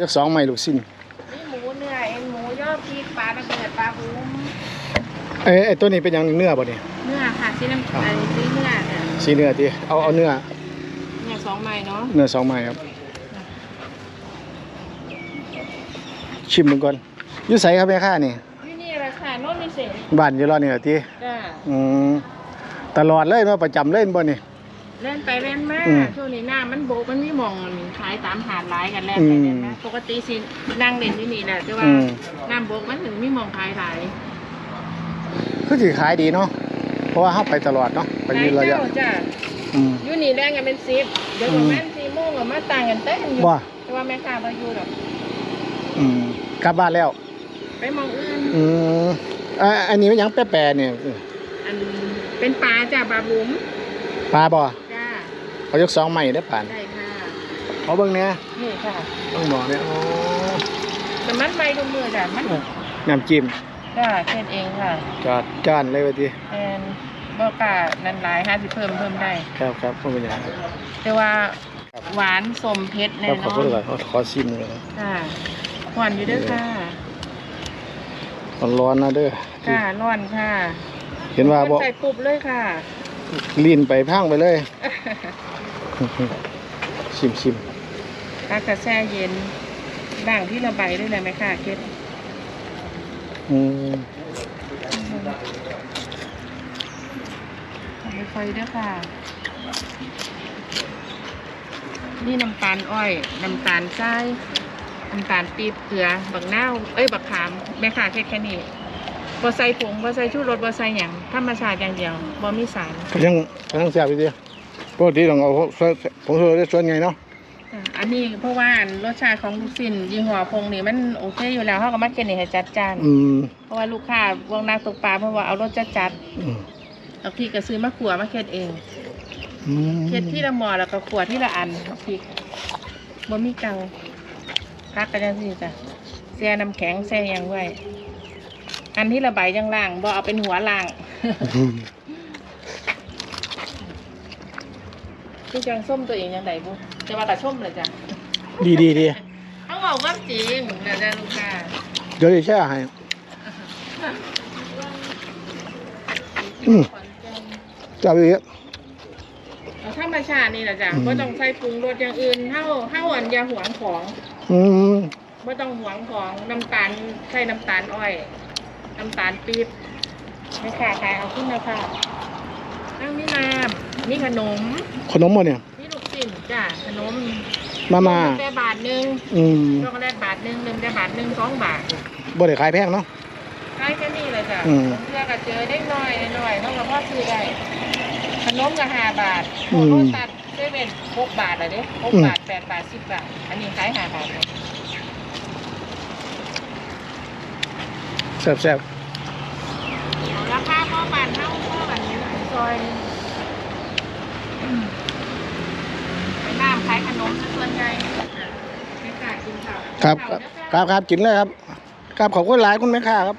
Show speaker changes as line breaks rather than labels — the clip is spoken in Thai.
จักสองไม้ลูกสิ้น
นี่หมูเนื้อเอ็นหมูยอดพริกปลาระเบิดปลาบุ้ม
เอ้ยไอ้ตัวนี้เป็นหยังเนื้อบ่เนี่ย
เนื้อค่ะซีน้ำไอ้ซีเนื้อเนี่ย
สีเนื้อติเอาเอาเนื้อ
เนื้อสองไม้เนาะ
เนื้อสองไม้ครับ ชิมมันก่อนอยู่ไสครับแม่ค้านี่
นี่นี่ราคาโน้นพิเศษ
บ้านอยู่รอนี่เหรอติ
จ้า
อืมตลอดเลยเนาะประจำเลยบ่นี่
เล่นไปเล่นมา
อืม
ช่วงนี้หน้ามันโบกมันมีหมองมันขายตามหาดหลายกันแล้ว
อื
ไป
ม
เล่นมาปกติสินั่งเล่นที่นี่แหละแต่ว่า
อืม
น้ำโบกมันถึงมีหมองขายหลาย
คือสิขายดีเนาะเพราะว่าเฮาไปตลอดเนาะไปยืนระยะ
หลาเจ้าจ้า
อืม
อยู่นี่แรงกันเป็นสิบเดี๋ยวประมาณสี่โมงกับมาต่างกันเต้นอยู่
ว่า
แต่ว่าแม่ค้ามาอยู่หรอก
อืมกลับบ้านแล้ว
ไปมองอื่น
อืมอ่าอันนี้มันหยังแปรๆเนี่ยเออ
อันเป็นปลาจ้าปลาบุ๋ม
ปลาบ่
จ้า
เขายกสองไม้ได้อป่าน
ได้ค่ะ
เอาเบิ่งเนี่ย
นี่ค่ะ
ต้องบอกเนี่ยโอ้
แต่มันไปทุกมือจ้ะมัน
น้ำจิ้ม
จ้าเค็ดเองค่ะ
จอดจ้านเลยว่าที
แอนบอกานันหลายห้าสิเพิ่มเพิ่มได้
ครับครับไม่เป็นไรครับ
แต่ว่าหวานสมเผ็ดแน่
ครับ
น
ขอ
อบ
คุณ
น
เลยขอซิมเลยนะ
ค่ะหวานอยู่เด้วยค่ะ
ร้อนๆนะเด้อ
ค่ะร้อนค่ะ
เห็นว่าบอก
ใส่ปุบเลยค่ะ
ลีนไปพังไปเลย ชิมชิม
ถ้ากระแช่เย็นด่างที่ระบายด้วยเลยไหมค่ะเค็ด
อืม
ทำไปไฟด้วยค่ะ นี่น้ำตาลอ้อย น้ำตาลทรายน้ำตาลปี๊บเกลือ บักนาวเอ้ย บักขาม แม่ค่ะแค่แค่นี้บ่ใส่ผงบ่ใส่ชูรสบ่ใส่หยังธรรมชาติอย่างเดียวบ่มีสาร
ก็ยังก็ยังแซ่บอยู่ดี ปกติต้องเอาผมเธอได้ส่วนไงเนาะ
อะอันนี้เพราะว่าอันรสชาติของลูกชิ้นยี่ห้อพงนี่มันโอเคอยู่แล้วเฮาก็มาเก็นนี่ให้จัดจาน
อืม
เพราะว่าลูกค้าวงนักตกปลาเพราะว่าเอารสจัดจัด
อืม
ๆเอาพริกก็ซื้อมาขัวมาเค็ดเอง
อืม
เค็ดที่ละหมอแล้วก็ขัวที่ละอันพริกบ่มีเกาพักกันจังซี่จ้ะแช่น้ำแข็งแช่หยังไว้อันที่ระบายยังล่างบ่เอาเป็นหัวล่าง
อืม
คือจังส้มตัวเองยังไงบุจะมาแต่ส้มเลยจ้ะ
ดีดีดี
เขาบอกว่าจริงเดี๋ยวจะลูกค้า
เดี๋ยวจะแช่ให้อืมจับอีก
เอาธรรมชาตินี่แหละจ้ะ
อืม
ไม่ต้องใส่ปรุงรสอย่างอื่นเท่าเท่าอันอยาหวงของ
อืม
ไม่ต้องหวงของน้ำตาลใส่น้ำตาลอ้อย น้ำตาลปี๊บไม่ค่ะขายเอาขึ้นนะค่ะ นั่งมีน้ำมีขนม
ขนมมาเนี่ย
มีลูกชิ้นจ้ะขนม
มามา
เริ่แต่บาทหนึ่ง
อืม
ช็อกโกแลตบาทหนึ่งเริ่มแต่บาทหนึ่งสองบาท
บ่ได้ขายแพงเนาะ
ใช่แค่นี้เลยจ้ะ
อืม
เพื่อกับเจอได้น้อยหน่อยเท่ากับพ่อซื้อได้ ขนมก็ห้าบาท
อื
โค
ม
ตัดเซเว่นหกบาทเลยเด้หก
อืม
บาทแปดบาทสิบบาท อันนี้ขายห้าบาทเลย
แซ่บแซ่บ
ราคาพ่อบาทเท่าพ่อบันซอยอืมไปน้ำขายขนมซะส่วนใหญ่ไม่กล้ากินข้าว
ครับ ครับครับกินเลยครับครับขอบคุณหลายคุณแม่ค้าครับ